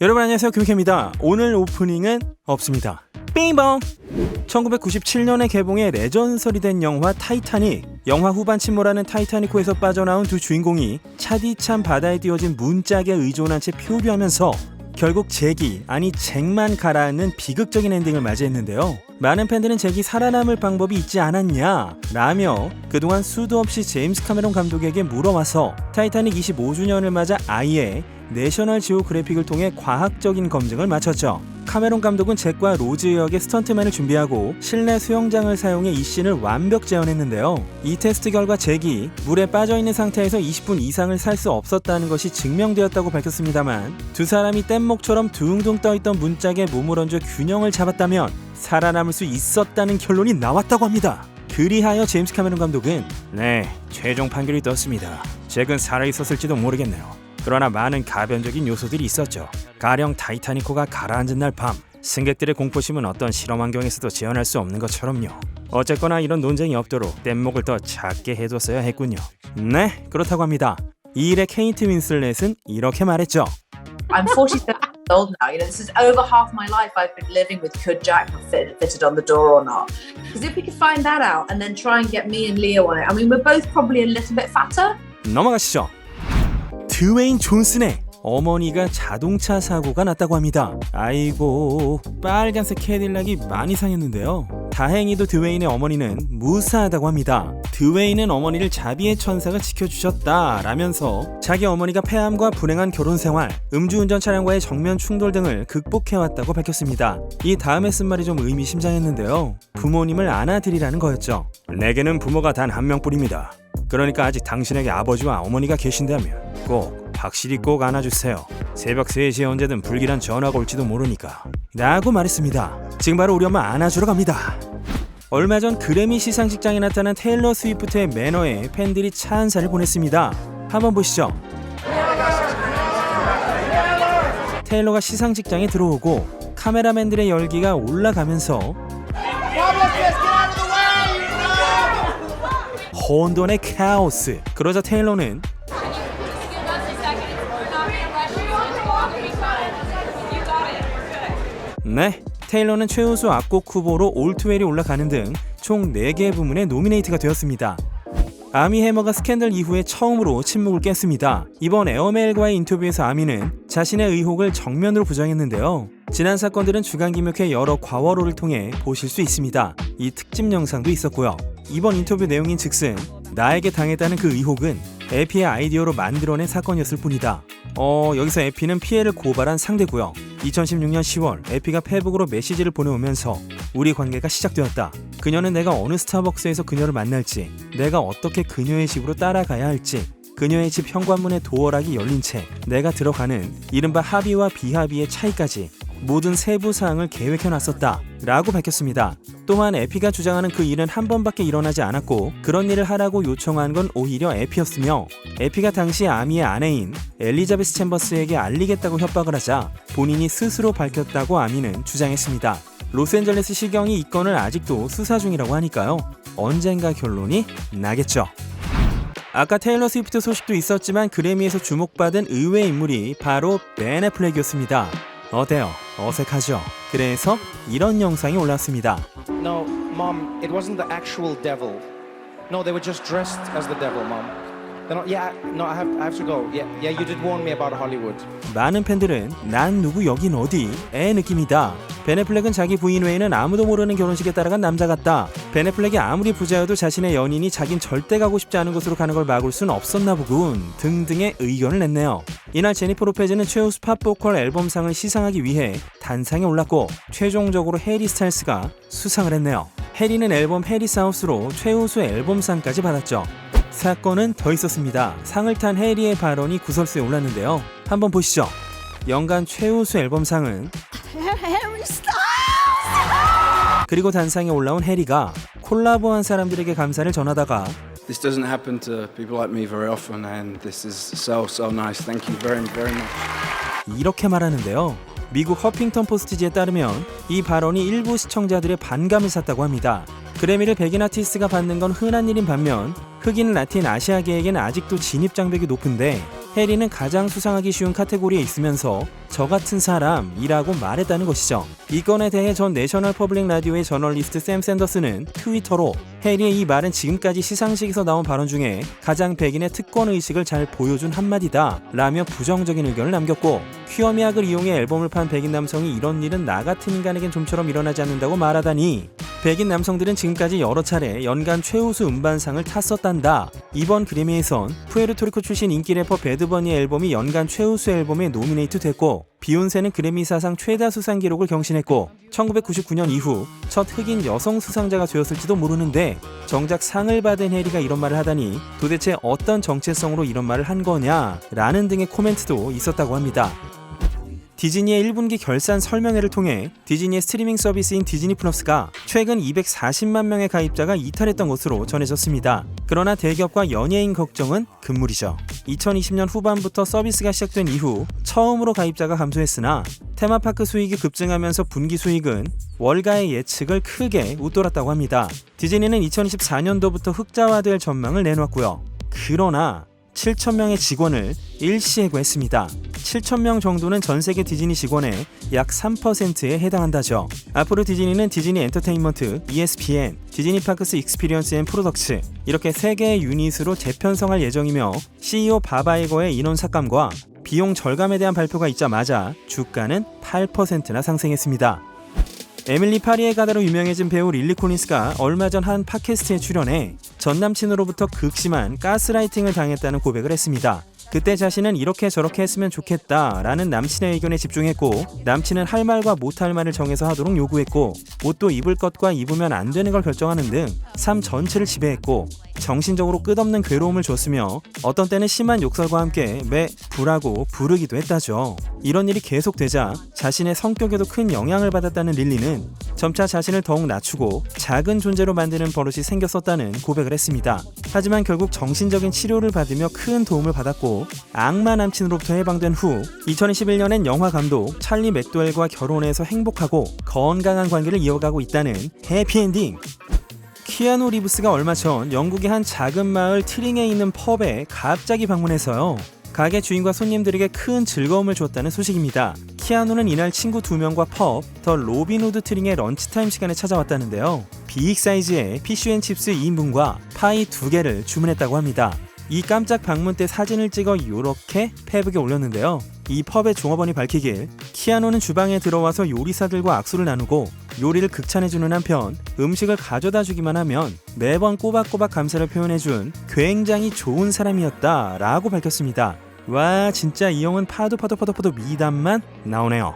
여러분 안녕하세요. 교육입니다. 오늘 오프닝은 없습니다. 빙봉 1997년에 개봉해 레전설이 된 영화 타이타닉. 영화 후반 침몰하는 타이타닉호에서 빠져나온 두 주인공이 차디찬 바다에 띄워진 문짝에 의존한 채 표류하면서 결국 잭이 아니 잭만 가라앉는 비극적인 엔딩을 맞이했는데요. 많은 팬들은 잭이 살아남을 방법이 있지 않았냐 라며 그동안 수도 없이 제임스 카메론 감독에게 물어와서 타이타닉 25주년을 맞아 아예 내셔널 지오그래픽을 통해 과학적인 검증을 마쳤죠. 카메론 감독은 잭과 로즈 역의 스턴트맨을 준비하고 실내 수영장을 사용해 이 씬을 완벽 재현했는데요. 이 테스트 결과 잭이 물에 빠져 있는 상태에서 20분 이상을 살 수 없었다는 것이 증명되었다고 밝혔습니다만 두 사람이 뗏목처럼 둥둥 떠있던 문짝에 몸을 얹어 균형을 잡았다면 살아남을 수 있었다는 결론이 나왔다고 합니다. 그리하여 제임스 카메론 감독은 네, 최종 판결이 떴습니다. 잭은 살아있었을지도 모르겠네요. 그러나 많은 가변적인 요소들이 있었죠. 가령 타이타니코가 가라앉은 날 밤, 승객들의 공포심은 어떤 실험 환경에서도 재현할 수 없는 것처럼요. 어쨌거나 이런 논쟁이 없도록 뗏목을 더 작게 해뒀어야 했군요. 네, 그렇다고 합니다. 이 일에 케이트 윈슬렛은 이렇게 말했죠. I'm 47 years old now. You know, this is over half my life I've been living with could Jack have fit, fitted on the door or not? Because if we could find that out and then try and get me and Leo on it, I mean, we're both probably a little bit fatter. 넘어가시죠. 드웨인 존슨의 어머니가 자동차 사고가 났다고 합니다. 아이고 빨간색 캐딜락이 많이 상했는데요. 다행히도 드웨인의 어머니는 무사하다고 합니다. 드웨인은 어머니를 자비의 천사가 지켜주셨다 라면서 자기 어머니가 폐암과 불행한 결혼 생활, 음주운전 차량과의 정면 충돌 등을 극복해왔다고 밝혔습니다. 이 다음에 쓴 말이 좀 의미심장했는데요. 부모님을 안아드리라는 거였죠. 내게는 부모가 단 한 명뿐입니다. 그러니까 아직 당신에게 아버지와 어머니가 계신다면 꼭 확실히 꼭 안아주세요. 새벽 3시에 언제든 불길한 전화가 올지도 모르니까. 라고 말했습니다. 지금 바로 우리 엄마 안아주러 갑니다. 얼마 전 그래미 시상식장에 나타난 테일러 스위프트의 매너에 팬들이 찬사를 보냈습니다. 한번 보시죠. 테일러가 시상식장에 들어오고 카메라맨들의 열기가 올라가면서 혼돈의 카오스. 그러자 테일러는 네, 테일러는 최우수 악곡 후보로 올트웰이 올라가는 등 총 4개 부문에 노미네이트가 되었습니다. 아미 해머가 스캔들 이후에 처음으로 침묵을 깼습니다. 이번 에어메일과의 인터뷰에서 아미는 자신의 의혹을 정면으로 부정했는데요. 지난 사건들은 주간 김혁의 여러 과거로를 통해 보실 수 있습니다. 이 특집 영상도 있었고요. 이번 인터뷰 내용인 즉슨 나에게 당했다는 그 의혹은 에피의 아이디어로 만들어낸 사건이었을 뿐이다. 어, 여기서 에피는 피해를 고발한 상대고요. 2016년 10월 에피가 페북으로 메시지를 보내오면서 우리 관계가 시작되었다. 그녀는 내가 어느 스타벅스에서 그녀를 만날지, 내가 어떻게 그녀의 집으로 따라가야 할지, 그녀의 집 현관문에 도어락이 열린 채 내가 들어가는 이른바 합의와 비합의의 차이까지 모든 세부 사항을 계획해 놨었다. 라고 밝혔습니다. 또한 에피가 주장하는 그 일은 한 번밖에 일어나지 않았고 그런 일을 하라고 요청한 건 오히려 에피였으며 에피가 당시 아미의 아내인 엘리자베스 챔버스에게 알리겠다고 협박을 하자 본인이 스스로 밝혔다고 아미는 주장했습니다. 로스앤젤레스 시경이 이 건을 아직도 수사 중이라고 하니까요. 언젠가 결론이 나겠죠. 아까 테일러 스위프트 소식도 있었지만 그래미에서 주목받은 의외 인물이 바로 벤 애플렉이었습니다. 어때요? 어색하죠? 그래서 이런 영상이 올랐습니다. No, Mom, it wasn't the actual devil. No, they were just dressed as the devil, Mom. 많은 팬들은 난 누구 여긴 어디? 의 느낌이다. 베네플렉은 자기 부인 외에는 아무도 모르는 결혼식에 따라간 남자 같다. 베네플렉이 아무리 부자여도 자신의 연인이 자긴 절대 가고 싶지 않은 곳으로 가는 걸 막을 순 없었나 보군. 등등의 의견을 냈네요. 이날 제니퍼 로페즈는 최우수 팝 보컬 앨범상을 시상하기 위해 단상에 올랐고 최종적으로 해리 스타일스가 수상을 했네요. 해리는 앨범 해리 사우스로 최우수 앨범상까지 받았죠. 사건은 더 있었습니다. 상을 탄 해리의 발언이 구설수에 올랐는데요. 한번 보시죠. 연간 최우수 앨범상은 그리고 단상에 올라온 해리가 콜라보한 사람들에게 감사를 전하다가 This doesn't happen to people like me very often, and this is so so nice. Thank you very very much. 이렇게 말하는데요. 미국 허핑턴 포스트지에 따르면 이 발언이 일부 시청자들의 반감을 샀다고 합니다. 그래미를 백인 아티스트가 받는 건 흔한 일인 반면 흑인 라틴 아시아계에게는 아직도 진입 장벽이 높은데 해리는 가장 수상하기 쉬운 카테고리에 있으면서 저 같은 사람이라고 말했다는 것이죠. 이 건에 대해 전 내셔널 퍼블릭 라디오의 저널리스트 샘 샌더스는 트위터로 해리의 이 말은 지금까지 시상식에서 나온 발언 중에 가장 백인의 특권 의식을 잘 보여준 한마디다 라며 부정적인 의견을 남겼고 퀴어미학을 이용해 앨범을 판 백인 남성이 이런 일은 나 같은 인간에겐 좀처럼 일어나지 않는다고 말하다니 백인 남성들은 지금까지 여러 차례 연간 최우수 음반상을 탔었단다. 이번 그래미에선 푸에르토리코 출신 인기 래퍼 배드버니의 앨범이 연간 최우수 앨범에 노미네이트 됐고 비욘세는 그래미 사상 최다 수상 기록을 경신했고 1999년 이후 첫 흑인 여성 수상자가 되었을지도 모르는데 정작 상을 받은 해리가 이런 말을 하다니 도대체 어떤 정체성으로 이런 말을 한 거냐 라는 등의 코멘트도 있었다고 합니다. 디즈니의 1분기 결산 설명회를 통해 디즈니의 스트리밍 서비스인 디즈니 플러스가 최근 240만 명의 가입자가 이탈했던 것으로 전해졌습니다. 그러나 대기업과 연예인 걱정은 금물이죠. 2020년 후반부터 서비스가 시작된 이후 처음으로 가입자가 감소했으나 테마파크 수익이 급증하면서 분기 수익은 월가의 예측을 크게 웃돌았다고 합니다. 디즈니는 2024년도부터 흑자화될 전망을 내놓았고요. 그러나 7,000명의 직원을 일시 해고했습니다. 7,000명 정도는 전 세계 디즈니 직원의 약 3%에 해당한다죠. 앞으로 디즈니는 디즈니 엔터테인먼트, ESPN, 디즈니 파크스 익스피리언스 앤 프로덕츠 이렇게 세 개의 유닛으로 재편성할 예정이며 CEO 바바이거의 인원 삭감과 비용 절감에 대한 발표가 있자마자 주가는 8%나 상승했습니다. 에밀리 파리의 가다로 유명해진 배우 릴리 콜린스가 얼마 전 한 팟캐스트에 출연해 전 남친으로부터 극심한 가스라이팅을 당했다는 고백을 했습니다. 그때 자신은 이렇게 저렇게 했으면 좋겠다 라는 남친의 의견에 집중했고 남친은 할 말과 못할 말을 정해서 하도록 요구했고 옷도 입을 것과 입으면 안 되는 걸 결정하는 등 삶 전체를 지배했고 정신적으로 끝없는 괴로움을 줬으며 어떤 때는 심한 욕설과 함께 매 불하고 부르기도 했다죠. 이런 일이 계속되자 자신의 성격에도 큰 영향을 받았다는 릴리는 점차 자신을 더욱 낮추고 작은 존재로 만드는 버릇이 생겼었다는 고백을 했습니다. 하지만 결국 정신적인 치료를 받으며 큰 도움을 받았고 악마 남친으로부터 해방된 후 2021년엔 영화 감독 찰리 맥도웰과 결혼해서 행복하고 건강한 관계를 이어가고 있다는 해피엔딩. 키아누 리브스가 얼마 전 영국의 한 작은 마을 트링에 있는 펍에 갑자기 방문해서요. 가게 주인과 손님들에게 큰 즐거움을 줬다는 소식입니다. 키아누는 이날 친구 두 명과 펍, 더 로빈후드 트링의 런치타임 시간에 찾아왔다는데요. 빅 사이즈의 피쉬앤칩스 2인분과 파이 두 개를 주문했다고 합니다. 이 깜짝 방문 때 사진을 찍어 요렇게 페북에 올렸는데요. 이 펍의 종업원이 밝히길 키아노는 주방에 들어와서 요리사들과 악수를 나누고 요리를 극찬해주는 한편 음식을 가져다 주기만 하면 매번 꼬박꼬박 감사를 표현해준 굉장히 좋은 사람이었다 라고 밝혔습니다. 와 진짜 이 형은 파도 파도 파도 파도 미담만 나오네요.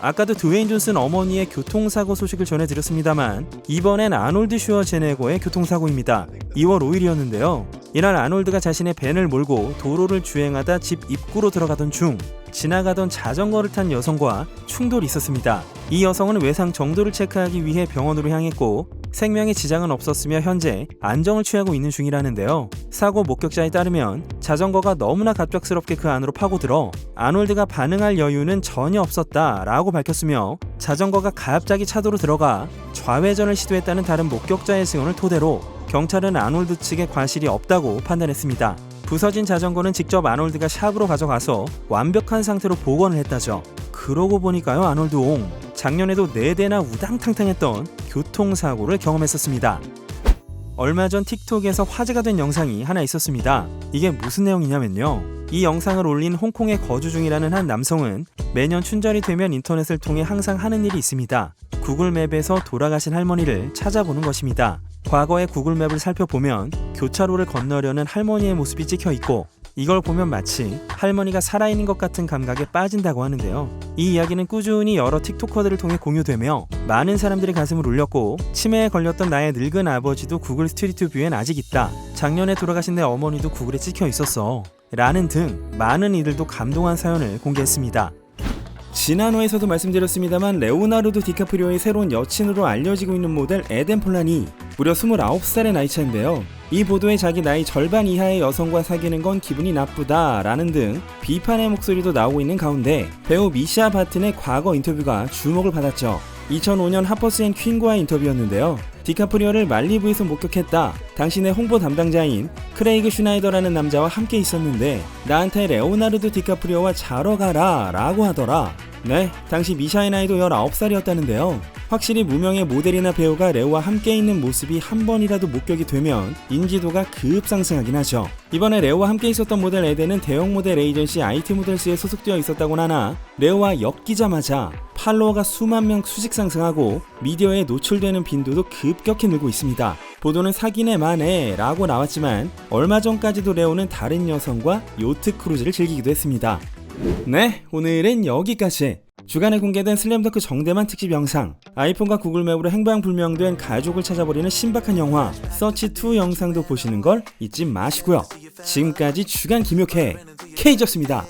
아까도 드웨인 존슨 어머니의 교통사고 소식을 전해드렸습니다.만 이번엔 아놀드 슈어제네거의 교통사고입니다. 2월 5일이었는데요. 이날 아놀드가 자신의 벤을 몰고 도로를 주행하다 집 입구로 들어가던 중 지나가던 자전거를 탄 여성과 충돌이 있었습니다. 이 여성은 외상 정도를 체크하기 위해 병원으로 향했고 생명에 지장은 없었으며 현재 안정을 취하고 있는 중이라는데요. 사고 목격자에 따르면 자전거가 너무나 갑작스럽게 그 안으로 파고들어 아놀드가 반응할 여유는 전혀 없었다라고 밝혔으며 자전거가 갑자기 차도로 들어가 좌회전을 시도했다는 다른 목격자의 증언을 토대로 경찰은 아놀드 측에 과실이 없다고 판단했습니다. 부서진 자전거는 직접 아놀드가 샵으로 가져가서 완벽한 상태로 복원을 했다죠. 그러고 보니까요 아놀드 옹 작년에도 4대나 우당탕탕했던 교통사고를 경험했었습니다. 얼마 전 틱톡에서 화제가 된 영상이 하나 있었습니다. 이게 무슨 내용이냐면요. 이 영상을 올린 홍콩에 거주 중이라는 한 남성은 매년 춘절이 되면 인터넷을 통해 항상 하는 일이 있습니다. 구글맵에서 돌아가신 할머니를 찾아보는 것입니다. 과거의 구글맵을 살펴보면 교차로를 건너려는 할머니의 모습이 찍혀 있고 이걸 보면 마치 할머니가 살아있는 것 같은 감각에 빠진다고 하는데요. 이 이야기는 꾸준히 여러 틱토커들을 통해 공유되며 많은 사람들이 가슴을 울렸고 치매에 걸렸던 나의 늙은 아버지도 구글 스트리트 뷰엔 아직 있다. 작년에 돌아가신 내 어머니도 구글에 찍혀 있었어. 라는 등 많은 이들도 감동한 사연을 공개했습니다. 지난 호에서도 말씀드렸습니다만 레오나르도 디카프리오의 새로운 여친으로 알려지고 있는 모델 에덴 폴란이 무려 29살의 나이 차인데요. 이 보도에 자기 나이 절반 이하의 여성과 사귀는 건 기분이 나쁘다 라는 등 비판의 목소리도 나오고 있는 가운데 배우 미샤 바튼의 과거 인터뷰가 주목을 받았죠. 2005년 하퍼스 앤 퀸과의 인터뷰였는데요. 디카프리오를 말리부에서 목격했다. 당신의 홍보 담당자인 크레이그 슈나이더라는 남자와 함께 있었는데 나한테 레오나르도 디카프리오와 자러 가라 라고 하더라. 네, 당시 미샤의 나이도 19살이었다는데요. 확실히 무명의 모델이나 배우가 레오와 함께 있는 모습이 한 번이라도 목격이 되면 인지도가 급상승하긴 하죠. 이번에 레오와 함께 있었던 모델 에덴은 대형 모델 에이전시 IT 모델스에 소속되어 있었다고 하나 레오와 엮이자마자 팔로워가 수만 명 수직 상승하고 미디어에 노출되는 빈도도 급격히 늘고 있습니다. 보도는 사기네 마네 라고 나왔지만 얼마 전까지도 레오는 다른 여성과 요트 크루즈를 즐기기도 했습니다. 네, 오늘은 여기까지. 주간에 공개된 슬램덩크 정대만 특집 영상, 아이폰과 구글맵으로 행방불명된 가족을 찾아버리는 신박한 영화 서치2 영상도 보시는 걸 잊지 마시고요. 지금까지 주간 김효태 K였습니다.